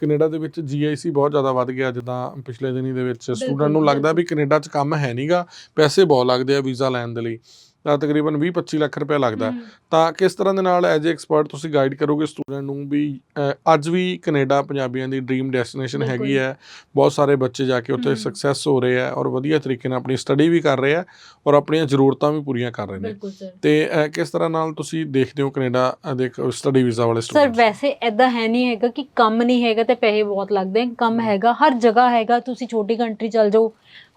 Canada ਦੇ ਵਿੱਚ GIC ਬਹੁਤ ਜ਼ਿਆਦਾ ਵੱਧ ਗਿਆ ਜਿੱਦਾਂ ਪਿਛਲੇ ਦਿਨੀ ਦੇ ਵਿੱਚ। ਸਟੂਡੈਂਟ ਨੂੰ ਲੱਗਦਾ ਵੀ ਕੈਨੇਡਾ 'ਚ ਕੰਮ ਹੈ ਨਹੀਂਗਾ ਪੈਸੇ ਬਹੁਤ ਲੱਗਦੇ ਆ ਵੀਜ਼ਾ ਲੈਣ ਦੇ ਲਈ। ਤਾਂ ਤਕਰੀਬਨ 20-25 ਲੱਖ ਰੁਪਏ ਲੱਗਦਾ। ਤਾਂ ਕਿਸ ਤਰ੍ਹਾਂ ਦੇ ਨਾਲ ਐਜ਼ ਅ ਐਕਸਪਰਟ ਤੁਸੀਂ ਗਾਈਡ ਕਰੋਗੇ ਸਟੂਡੈਂਟ ਨੂੰ ਵੀ ਅੱਜ ਵੀ ਕੈਨੇਡਾ ਪੰਜਾਬੀਆਂ ਦੀ ਡ੍ਰੀਮ ਡੈਸਟੀਨੇਸ਼ਨ। ਹੈਗੀ ਹੈ ਬਹੁਤ ਸਾਰੇ ਬੱਚੇ ਜਾ ਕੇ ਉੱਥੇ। ਸਕਸੈਸ ਹੋ ਰਹੇ ਆ ਔਰ ਵਧੀਆ ਤਰੀਕੇ ਨਾਲ ਆਪਣੀ ਸਟੱਡੀ ਵੀ ਕਰ ਰਹੇ ਆ ਔਰ ਆਪਣੀਆਂ ਜ਼ਰੂਰਤਾਂ ਵੀ ਪੂਰੀਆਂ ਕਰ ਰਹੇ ਨੇ ਸਰ ਤੇ ਕਿਸ ਤਰ੍ਹਾਂ ਨਾਲ ਤੁਸੀਂ ਦੇਖਦੇ ਹੋ ਕੈਨੇਡਾ ਦੇ ਸਟੱਡੀ ਵੀਜ਼ਾ ਵਾਲੇ ਸਰ ਸਟੂਡੈਂਟ ਵੈਸੇ ਐਦਾਂ ਹੈ ਨਹੀਂ ਹੈਗਾ ਕਿ ਕੰਮ ਨਹੀਂ ਹੈਗਾ ਤੇ ਪੈਸੇ ਬਹੁਤ ਲੱਗਦੇ। ਕੰਮ ਹੈਗਾ ਹਰ ਜਗ੍ਹਾ ਹੈਗਾ ਤੁਸੀਂ ਛੋਟੀ ਕੰਟਰੀ ਚਲ ਜਾਓ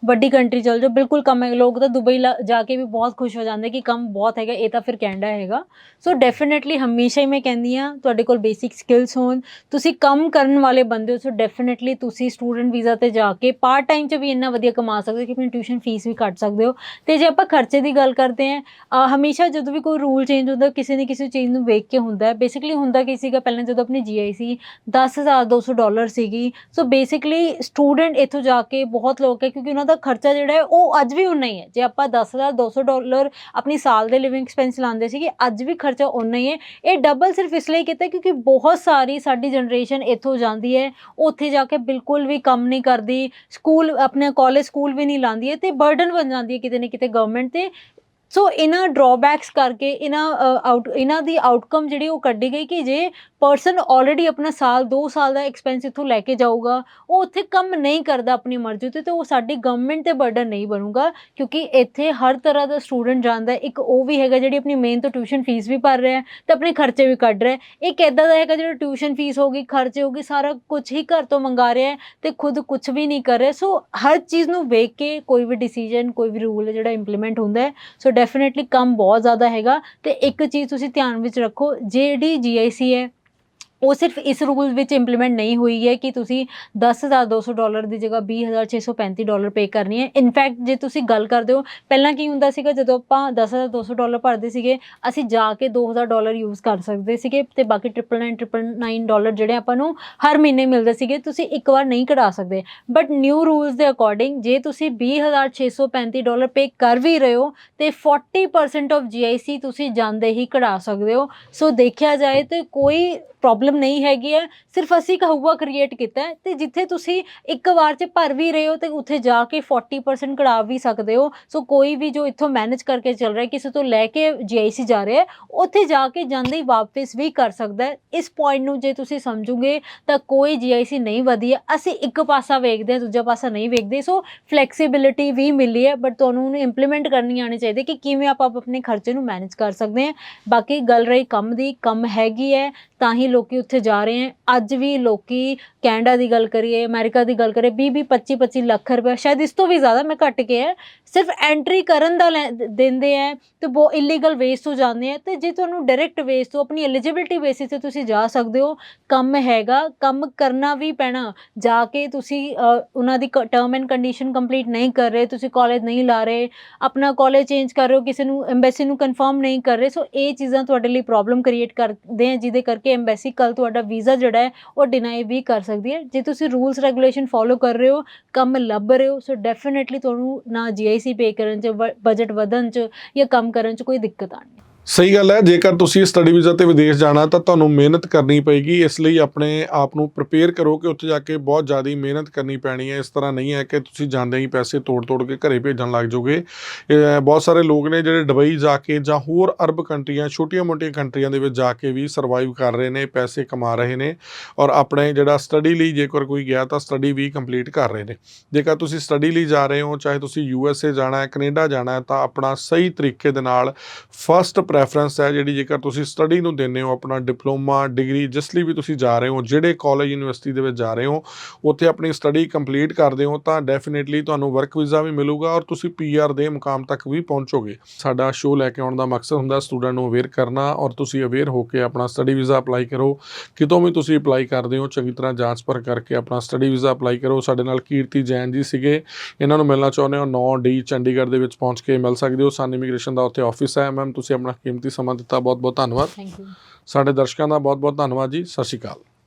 ਵੱਡੀ ਕੰਟਰੀ ਚਲ ਜਾਓ, ਬਿਲਕੁਲ ਕੰਮ ਹੈ, ਲੋਕ ਤਾਂ ਦੁਬਈ ਲਾ- ਜਾ ਕੇ ਵੀ ਬਹੁਤ ਖੁਸ਼ ਹੋ ਜਾਂਦੇ ਕਿ ਕੰਮ ਬਹੁਤ ਹੈਗਾ, ਇਹ ਤਾਂ ਫਿਰ ਕੈਨੇਡਾ ਹੈਗਾ। ਸੋ ਡੈਫੀਨਿਟਲੀ ਹਮੇਸ਼ਾ ਹੀ ਮੈਂ ਕਹਿੰਦੀ ਆ ਤੁਹਾਡੇ ਕੋਲ ਬੇਸਿਕ ਸਕਿੱਲਸ ਹੋਣ, ਤੁਸੀਂ ਕੰਮ ਕਰਨ ਵਾਲੇ ਬੰਦੇ ਹੋ ਸੋ ਡੈਫੀਨਿਟਲੀ ਤੁਸੀਂ ਸਟੂਡੈਂਟ ਵੀਜ਼ਾ ਤੇ ਜਾ ਕੇ ਪਾਰਟ ਟਾਈਮ 'ਚ ਵੀ ਇੰਨਾ ਵਧੀਆ ਕਮਾ ਸਕਦੇ ਹੋ ਕਿ ਆਪਣੀ ਟਿਊਸ਼ਨ ਫੀਸ ਵੀ ਕੱਟ ਸਕਦੇ ਹੋ। ਤੇ ਜੇ ਆਪਾਂ ਖਰਚੇ ਦੀ ਗੱਲ ਕਰਦੇ ਹਾਂ ਹਮੇਸ਼ਾ ਜਦੋਂ ਵੀ ਕੋਈ ਰੂਲ ਚੇਂਜ ਹੁੰਦਾ, ਕਿਸੇ ਨੇ ਕਿਸੇ ਚੀਜ਼ ਨੂੰ ਵੇਖ ਕੇ ਹੁੰਦਾ ਹੈ। ਬੇਸਿਕਲੀ ਹੁੰਦਾ ਕੀ ਸੀਗਾ, ਪਹਿਲਾਂ ਜਦੋਂ ਆਪਣੀ ਜੀਆਈਸੀ 10200 ਡਾਲਰ ਸੀਗੀ। ਸੋ ਬੇਸਿਕਲੀ ਸਟੂਡੈਂਟ ਇੱਥੋਂ ਜਾ ਕੇ ਬਹੁਤ ਲੋਕ ਹੈ, ਕਿਉਂਕਿ ਉਹਨਾਂ ਦਾ ਖਰਚਾ ਜਿਹੜਾ ਹੈ ਉਹ ਅੱਜ ਵੀ ਉਨਾ ਹੀ ਹੈ। ਜੇ ਆਪਾਂ 10200 ਡਾਲਰ ਆਪਣੀ ਸਾਲ ਦੇ ਲਿਵਿੰਗ ਐਕਸਪੈਂਸ ਲਾਉਂਦੇ ਸੀਗੇ, ਅੱਜ ਵੀ ਖਰਚਾ ਉਨਾ ਹੀ ਹੈ। ਇਹ ਡਬਲ ਸਿਰਫ ਇਸ ਲਈ ਕੀਤਾ ਕਿਉਂਕਿ ਬਹੁਤ ਸਾਰੀ ਸਾਡੀ ਜਨਰੇਸ਼ਨ ਇੱਥੋਂ ਜਾਂਦੀ ਹੈ ਉਹ ਉੱਥੇ ਜਾ ਕੇ ਬਿਲਕੁਲ ਵੀ ਕੰਮ ਨਹੀਂ ਕਰਦੀ, ਸਕੂਲ ਆਪਣੇ ਕਾਲਜ ਸਕੂਲ ਵੀ ਨਹੀਂ ਲਾਉਂਦੀ ਹੈ ਤੇ ਬਰਡਨ ਬਣ ਜਾਂਦੀ ਹੈ ਕਿਤੇ ਨਾ ਕਿਤੇ ਗਵਰਨਮੈਂਟ ਤੇ। ਸੋ ਇਹਨਾਂ ਡਰਾਬੈਕਸ ਕਰਕੇ, ਇਹਨਾਂ ਆਊਟ ਇਹਨਾਂ ਦੀ ਆਊਟਕਮ ਜਿਹੜੀ ਉਹ ਕੱਢੀ ਗਈ ਕਿ ਜੇ ਪਰਸਨ ਆਲਰੇਡੀ ਆਪਣਾ ਸਾਲ 2 ਸਾਲ ਦਾ ਐਕਸਪੈਂਸ ਇੱਥੋਂ ਲੈ ਕੇ ਜਾਊਗਾ, ਉਹ ਉੱਥੇ ਕੰਮ ਨਹੀਂ ਕਰਦਾ ਆਪਣੀ ਮਰਜ਼ੀ ਤੇ ਤੇ ਉਹ ਸਾਡੀ ਗਵਰਨਮੈਂਟ ਤੇ ਬਰਡਨ ਨਹੀਂ ਬਣੂਗਾ, ਕਿਉਂਕਿ ਇੱਥੇ ਹਰ ਤਰ੍ਹਾਂ ਦਾ ਸਟੂਡੈਂਟ ਜਾਂਦਾ ਇੱਕ ਉਹ ਵੀ ਹੈਗਾ ਜਿਹੜੀ ਆਪਣੀ ਮੇਨ ਤੋਂ ਟਿਊਸ਼ਨ ਫੀਸ ਵੀ ਭਰ ਰਿਹਾ ਹੈ, ਤੇ ਆਪਣੇ ਖਰਚੇ ਵੀ ਕੱਢ ਰਿਹਾ ਇੱਕ ਇਦਾਂ ਦਾ ਹੈਗਾ ਜਿਹੜਾ ਟਿਊਸ਼ਨ ਫੀਸ ਹੋਗੀ ਖਰਚੇ ਹੋਗੇ ਸਾਰਾ ਕੁਝ ਹੀ ਘਰ ਤੋਂ ਮੰਗਾ ਰਿਹਾ ਹੈ ਤੇ ਖੁਦ ਕੁਝ ਵੀ ਨਹੀਂ ਕਰ ਰਿਹਾ, ਸੋ ਹਰ ਚੀਜ਼ ਨੂੰ ਵੇਖ ਕੇ ਕੋਈ ਵੀ ਡਿਸੀਜਨ ਕੋਈ ਵੀ ਰੂਲ ਜਿਹੜਾ ਇੰਪਲੀਮੈਂਟ ਹੁੰਦਾ ਹੈ, ਸੋ ਡੈਫੀਨਿਟਲੀ ਕੰਮ ਬਹੁਤ ਜ਼ਿਆਦਾ ਹੈਗਾ, ਤੇ ਇੱਕ ਚੀਜ਼ ਤੁਸੀਂ ਧਿਆਨ ਵਿੱਚ ਰੱਖੋ, ਜਿਹੜੀ ਜੀਆਈਸੀ ਹੈ ਉਹ ਸਿਰਫ ਇਸ ਰੂਲ ਵਿੱਚ ਇੰਪਲੀਮੈਂਟ ਨਹੀਂ ਹੋਈ ਹੈ ਕਿ ਤੁਸੀਂ 10200 ਡਾਲਰ ਦੀ ਜਗ੍ਹਾ 20635 ਡਾਲਰ ਪੇ ਕਰਨੀ ਹੈ। ਇਨਫੈਕਟ ਜੇ ਤੁਸੀਂ ਗੱਲ ਕਰਦੇ ਹੋ, ਪਹਿਲਾਂ ਕੀ ਹੁੰਦਾ ਸੀਗਾ, ਜਦੋਂ ਆਪਾਂ 10200 ਡਾਲਰ ਭਰਦੇ ਸੀਗੇ, ਅਸੀਂ ਜਾ ਕੇ 2000 ਡਾਲਰ ਯੂਜ਼ ਕਰ ਸਕਦੇ ਸੀਗੇ ਤੇ ਬਾਕੀ 999 ਡਾਲਰ ਜਿਹੜੇ ਆਪਾਂ ਨੂੰ ਹਰ ਮਹੀਨੇ ਮਿਲਦੇ ਸੀਗੇ, ਤੁਸੀਂ ਇੱਕ ਵਾਰ ਨਹੀਂ ਕਢਾ ਸਕਦੇ। ਬਟ ਨਿਊ ਰੂਲਸ ਦੇ ਅਕੋਰਡਿੰਗ ਜੇ ਤੁਸੀਂ 20635 ਡਾਲਰ ਪੇ ਕਰ ਵੀ ਰਹੇ ਹੋ, ਤੇ 40% ਆਫ GIC ਤੁਸੀਂ ਜਾਂਦੇ ਹੀ ਕਢਾ ਸਕਦੇ ਹੋ। ਸੋ ਦੇਖਿਆ ਜਾਏ ਤੇ ਕੋਈ ਪ੍ਰੋਬਲਮ ਨਹੀਂ ਹੈਗੀ ਹੈ, ਸਿਰਫ ਅਸੀਂ ਕਹੂਆ ਕ੍ਰੀਏਟ ਕੀਤਾ ਹੈ ਤੇ ਜਿੱਥੇ ਤੁਸੀਂ ਇੱਕ ਵਾਰ 'ਚ ਭਰ ਵੀ ਰਹੇ ਹੋ ਤੇ ਉੱਥੇ ਜਾ ਕੇ 40% ਕਢਾ ਵੀ ਸਕਦੇ ਹੋ। ਸੋ ਕੋਈ ਵੀ ਜੋ ਇੱਥੋਂ ਮੈਨੇਜ ਕਰਕੇ ਚੱਲ ਰਿਹਾ, ਕਿਸੇ ਤੋਂ ਲੈ ਕੇ GIC ਜਾ ਰਿਹਾ ਉੱਥੇ ਜਾ ਕੇ ਜਾਂਦੇ ਹੀ ਵਾਪਸ ਵੀ ਕਰ ਸਕਦਾ ਹੈ। ਇਸ ਪੁਆਇੰਟ ਨੂੰ ਜੇ ਤੁਸੀਂ ਸਮਝੋਗੇ ਤਾਂ ਕੋਈ GIC ਨਹੀਂ ਵਧੀ ਹੈ ਅਸੀਂ ਇੱਕ ਪਾਸਾ ਵੇਖਦੇ ਹਾਂ, ਦੂਜਾ ਪਾਸਾ ਨਹੀਂ ਵੇਖਦੇ। ਸੋ ਫਲੈਕਸੀਬਿਲਿਟੀ ਵੀ ਮਿਲੀ ਹੈ ਬਟ ਤੁਹਾਨੂੰ ਉਹਨੂੰ ਇੰਪਲੀਮੈਂਟ ਕਰਨੀ ਆਣੀ ਚਾਹੀਦੀ ਕਿ ਕਿਵੇਂ ਆਪਾਂ ਆਪਣੇ ਖਰਚੇ ਨੂੰ ਮੈਨੇਜ ਕਰ ਸਕਦੇ ਹਾਂ। ਬਾਕੀ ਗੱਲ ਰਹੀ ਕੰਮ ਦੀ, ਕੰਮ ਹੈਗੀ ਹੈ, ਤਾਂ ਹੀ ਲੋਕੀ ਉੱਥੇ ਜਾ ਰਹੇ ਹੈ। ਅੱਜ ਵੀ ਲੋਕੀ ਕੈਨੇਡਾ ਦੀ ਗੱਲ ਕਰੀਏ, ਅਮਰੀਕਾ ਦੀ ਗੱਲ ਕਰੀਏ 20 20 25 25 ਲੱਖ ਰੁਪਏ, ਸ਼ਾਇਦ ਇਸ ਤੋਂ ਵੀ ਜ਼ਿਆਦਾ ਮੈਂ ਘੱਟ ਕੇ ਹੈ। ਸਿਰਫ ਐਂਟਰੀ ਕਰਨ ਦਾ ਲੈ- ਦਿੰਦੇ ਹੈ ਤੇ ਬਹੁਤ ਇਲੀਗਲ ਵੇਸ ਤੋਂ ਜਾਂਦੇ ਹੈ। ਤੇ ਜੇ ਤੁਹਾਨੂੰ ਡਾਇਰੈਕਟ ਵੇਸ ਤੋਂ, ਆਪਣੀ ਐਲੀਜੀਬਿਲਟੀ ਬੇਸਿਸ ਤੇ ਤੁਸੀਂ ਜਾ ਸਕਦੇ ਹੋ, ਕੰਮ ਹੈਗਾ, ਕੰਮ ਕਰਨਾ ਵੀ ਪੈਣਾ। ਜਾ ਕੇ ਤੁਸੀਂ ਉਹਨਾਂ ਦੀ ਟਰਮ ਐਂਡ ਕੰਡੀਸ਼ਨ ਕੰਪਲੀਟ ਨਹੀਂ ਕਰ ਰਹੇ, ਤੁਸੀਂ ਕਾਲਜ ਨਹੀਂ ਲਾ ਰਹੇ, ਆਪਣਾ ਕਾਲਜ ਚੇਂਜ ਕਰ ਰਹੇ ਹੋ, ਕਿਸੇ ਨੂੰ ਐਮਬੈਸੀ ਨੂੰ ਕਨਫਰਮ ਨਹੀਂ ਕਰ ਰਹੇ, ਸੋ ਇਹ ਚੀਜ਼ਾਂ ਤੁਹਾਡੇ ਲਈ ਪ੍ਰੋਬਲਮ ਕ੍ਰੀਏਟ ਕਰਦੇ ਹੈ, ਜਿਹਦੇ ਕਰਕੇ ਐਮਬੈਸੀ ਕੱਲ ਤੁਹਾਡਾ ਵੀਜ਼ਾ ਜਿਹੜਾ ਹੈ, ਉਹ ਡਿਨਾਈ ਵੀ ਕਰ ਸਕਦੀ ਹੈ। ਜੇ ਤੁਸੀਂ ਰੂਲਸ ਰੈਗੂਲੇਸ਼ਨ ਫੋਲੋ ਕਰ ਰਹੇ ਹੋ, ਕੰਮ ਲੱਭ ਰਹੇ ਹੋ ਸੋ ਡੈਫੀਨਿਟਲੀ ਤੁਹਾਨੂੰ ਨਾ ਜੀਆਈਸੀ ਪੇ ਕਰਨ ਚ ਬਜਟ ਵਧਣ ਚ ਜਾਂ ਕੰਮ ਕਰਨ ਚ ਕੋਈ ਦਿੱਕਤ ਆਣੀ ਸਹੀ ਗੱਲ ਹੈ, ਜੇਕਰ ਤੁਸੀਂ ਸਟੱਡੀ ਵੀਜ਼ਾ ਤੇ ਵਿਦੇਸ਼ ਜਾਣਾ ਤਾਂ ਤੁਹਾਨੂੰ ਮਿਹਨਤ ਕਰਨੀ ਪਏਗੀ, ਇਸ ਲਈ ਆਪਣੇ ਆਪ ਨੂੰ ਪ੍ਰਪੇਅਰ ਕਰੋ ਕਿ ਉੱਥੇ ਜਾ ਕੇ ਬਹੁਤ ਜ਼ਿਆਦਾ ਮਿਹਨਤ ਕਰਨੀ ਪੈਣੀ ਹੈ। ਇਸ ਤਰ੍ਹਾਂ ਨਹੀਂ ਹੈ ਕਿ ਤੁਸੀਂ ਜਾਂਦੇ ਹੀ ਪੈਸੇ ਤੋੜ-ਤੋੜ ਕੇ ਘਰੇ ਭੇਜਣ ਲੱਗ ਜਾਓਗੇ। ਇਹ ਬਹੁਤ ਸਾਰੇ ਲੋਕ ਨੇ ਜਿਹੜੇ ਦੁਬਈ ਜਾ ਕੇ ਜਾਂ ਹੋਰ ਅਰਬ ਕੰਟਰੀਆਂ, ਛੋਟੀਆਂ-ਮੋਟੀਆਂ ਕੰਟਰੀਆਂ ਦੇ ਵਿੱਚ ਜਾ ਕੇ ਵੀ ਸਰਵਾਈਵ ਕਰ ਰਹੇ ਨੇ, ਪੈਸੇ ਕਮਾ ਰਹੇ ਨੇ ਔਰ ਆਪਣੇ ਜਿਹੜਾ ਸਟੱਡੀ ਲਈ ਜੇਕਰ ਕੋਈ ਗਿਆ ਤਾਂ ਸਟੱਡੀ ਵੀ ਕੰਪਲੀਟ ਕਰ ਰਹੇ ਨੇ। ਜੇਕਰ ਤੁਸੀਂ ਸਟੱਡੀ ਲਈ ਜਾ ਰਹੇ ਹੋ, ਚਾਹੇ ਤੁਸੀਂ ਯੂ ਐਸ ਏ ਜਾਣਾ ਹੈ ਕੈਨੇਡਾ ਜਾਣਾ ਹੈ, ਤਾਂ ਆਪਣਾ ਸਹੀ ਤਰੀਕੇ ਦੇ ਨਾਲ ਫਸਟ ਪ੍ਰੈਫਰੈਂਸ ਹੈ ਜਿਹੜੀ ਜੇਕਰ ਤੁਸੀਂ ਸਟੱਡੀ ਨੂੰ ਦਿੰਦੇ ਹੋ, ਆਪਣਾ ਡਿਪਲੋਮਾ ਡਿਗਰੀ ਜਿਸ ਲਈ ਵੀ ਤੁਸੀਂ ਜਾ ਰਹੇ ਹੋ, ਜਿਹੜੇ ਕਾਲਜ ਯੂਨੀਵਰਸਿਟੀ ਦੇ ਵਿੱਚ ਜਾ ਰਹੇ ਹੋ, ਉੱਥੇ ਆਪਣੀ ਸਟੱਡੀ ਕੰਪਲੀਟ ਕਰਦੇ ਹੋ, ਤਾਂ ਡੈਫੀਨਿਟਲੀ ਤੁਹਾਨੂੰ ਵਰਕ ਵੀਜ਼ਾ ਵੀ ਮਿਲੂਗਾ ਔਰ ਤੁਸੀਂ ਪੀਆਰ ਦੇ ਮੁਕਾਮ ਤੱਕ ਵੀ ਪਹੁੰਚੋਗੇ। ਸਾਡਾ ਸ਼ੋਅ ਲੈ ਕੇ ਆਉਣ ਦਾ ਮਕਸਦ ਹੁੰਦਾ ਸਟੂਡੈਂਟ ਨੂੰ ਅਵੇਅਰ ਕਰਨਾ ਔਰ ਤੁਸੀਂ ਅਵੇਅਰ ਹੋ ਕੇ ਆਪਣਾ ਸਟੱਡੀ ਵੀਜ਼ਾ ਅਪਲਾਈ ਕਰੋ। ਕਿਤੋਂ ਵੀ ਤੁਸੀਂ ਅਪਲਾਈ ਕਰਦੇ ਹੋ, ਚੰਗੀ ਤਰ੍ਹਾਂ ਜਾਂਚ ਪਰ ਕਰਕੇ ਆਪਣਾ ਸਟੱਡੀ ਵੀਜ਼ਾ ਅਪਲਾਈ ਕਰੋ। ਸਾਡੇ ਨਾਲ ਕੀਰਤੀ ਜੈਨ ਜੀ ਸੀਗੇ, ਇਹਨਾਂ ਨੂੰ ਮਿਲਣਾ ਚਾਹੁੰਦੇ ਹੋ 9 ਡੀ ਚੰਡੀਗੜ੍ਹ ਦੇ ਵਿੱਚ ਪਹੁੰਚ ਕੇ ਮਿਲ ਸਕਦੇ ਹੋ। ਸਨ ਇਮੀਗ੍ਰੇਸ਼ਨ ਦਾ ਉੱਥੇ ਆਫਿਸ ਹੈ। ਮੈਮ ਤੁਸੀਂ ਆਪਣਾ ਕੀਮਤੀ ਸਮਾਂ ਦਿੱਤਾ ਬਹੁਤ ਬਹੁਤ ਧੰਨਵਾਦ। ਥੈਂਕ ਯੂ ਸਾਡੇ ਦਰਸ਼ਕਾਂ ਦਾ ਬਹੁਤ ਬਹੁਤ ਧੰਨਵਾਦ ਜੀ। ਸਤਿ ਸ਼੍ਰੀ ਅਕਾਲ।